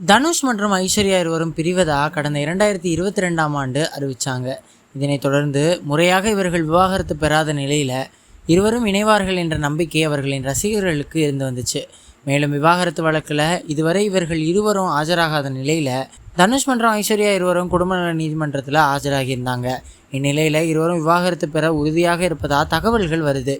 தனுஷ் மற்றும் ஐஸ்வர்யா இருவரும் பிரிவதா கடந்த இரண்டாயிரத்தி இருபத்தி ரெண்டாம் ஆண்டு அறிவித்தாங்க இதனைத் தொடர்ந்து முறையாக இவர்கள் விவாகரத்து பெறாத நிலையில் இருவரும் இணைவார்கள் என்ற நம்பிக்கை அவர்களின் ரசிகர்களுக்கு இருந்து வந்துச்சு. மேலும் விவாகரத்து வழக்கில் இதுவரை இவர்கள் இருவரும் ஆஜராகாத நிலையில் தனுஷ் மற்றும் ஐஸ்வர்யா இருவரும் குடும்ப நல நீதிமன்றத்தில் ஆஜராகியிருந்தாங்க இந்நிலையில் இருவரும் விவாகரத்து பெற உறுதியாக இருப்பதாக தகவல்கள் வருது.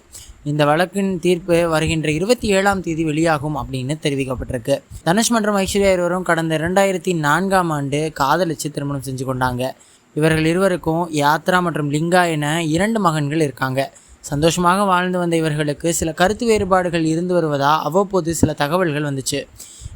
இந்த வழக்கின் தீர்ப்பு வருகின்ற இருபத்தி ஏழாம் தேதி வெளியாகும் அப்படின்னு தெரிவிக்கப்பட்டிருக்கு. தனுஷ் மற்றும் ஐஸ்வர்யா இருவரும் கடந்த இரண்டாயிரத்தி நான்காம் ஆண்டு காதலிச்சு திருமணம் செஞ்சு கொண்டாங்க. இவர்கள் இருவருக்கும் யாத்ரா மற்றும் லிங்கா என இரண்டு மகன்கள் இருக்காங்க. சந்தோஷமாக வாழ்ந்து வந்த இவர்களுக்கு சில கருத்து வேறுபாடுகள் இருந்து வருவதா அவ்வப்போது சில தகவல்கள் வந்துச்சு.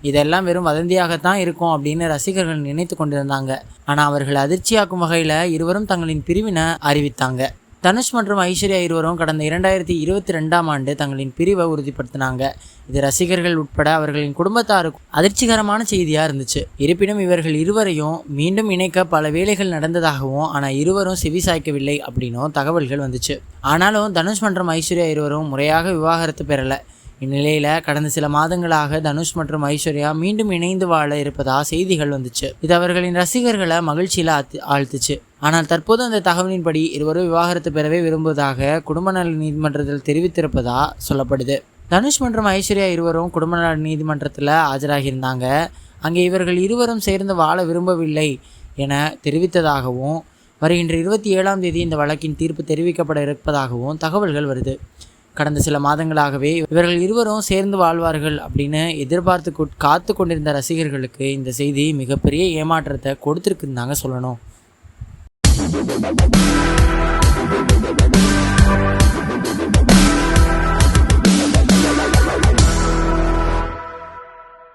இதெல்லாம் வெறும் வதந்தியாகத்தான் இருக்கும் அப்படின்னு ரசிகர்கள் நினைத்து கொண்டிருந்தாங்க. ஆனால் அவர்கள் அதிர்ச்சியாக்கும் வகையில் இருவரும் தங்களின் பிரிவினை அறிவித்தாங்க. தனுஷ் மற்றும் ஐஸ்வர்யா இருவரும் கடந்த இரண்டாயிரத்தி இருபத்தி ரெண்டாம் ஆண்டு தங்களின் பிரிவை உறுதிப்படுத்தினாங்க. இது ரசிகர்கள் உட்பட அவர்களின் குடும்பத்தாருக்கும் அதிர்ச்சிகரமான செய்தியாக இருந்துச்சு. இருப்பினும் இவர்கள் இருவரையும் மீண்டும் இணைக்க பல வேலைகள் நடந்ததாகவும் ஆனால் இருவரும் செவி சாய்க்கவில்லை அப்படின்னும் தகவல்கள் வந்துச்சு. ஆனாலும் தனுஷ் மற்றும் ஐஸ்வர்யா இருவரும் முறையாக விவாகரத்து பெறலை. இந்நிலையில் கடந்த சில மாதங்களாக தனுஷ் மற்றும் ஐஸ்வர்யா மீண்டும் இணைந்து வாழ இருப்பதா செய்திகள் வந்துச்சு. இது அவர்களின் ரசிகர்களை மகிழ்ச்சியில் ஆழ்த்துச்சு. ஆனால் தற்போது அந்த தகவலின்படி இருவரும் விவாகரத்து பெறவே விரும்புவதாக குடும்ப நல நீதிமன்றத்தில் தெரிவித்திருப்பதா சொல்லப்படுது. தனுஷ் மற்றும் ஐஸ்வர்யா இருவரும் குடும்ப நல நீதிமன்றத்தில் ஆஜராகியிருந்தாங்க. அங்கே இவர்கள் இருவரும் சேர்ந்து வாழ விரும்பவில்லை என தெரிவித்ததாகவும் வருகின்ற இருபத்தி ஏழாம் தேதி இந்த வழக்கின் தீர்ப்பு தெரிவிக்கப்பட இருப்பதாகவும் தகவல்கள் வருது. கடந்த சில மாதங்களாகவே இவர்கள் இருவரும் சேர்ந்து வாழ்வார்கள் அப்படின்னு எதிர்பார்த்து கொ- காத்து கொண்டிருந்த ரசிகர்களுக்கு இந்த செய்தி மிகப்பெரிய ஏமாற்றத்தை கொடுத்துருக்குன்னு தாங்க சொல்லணும்.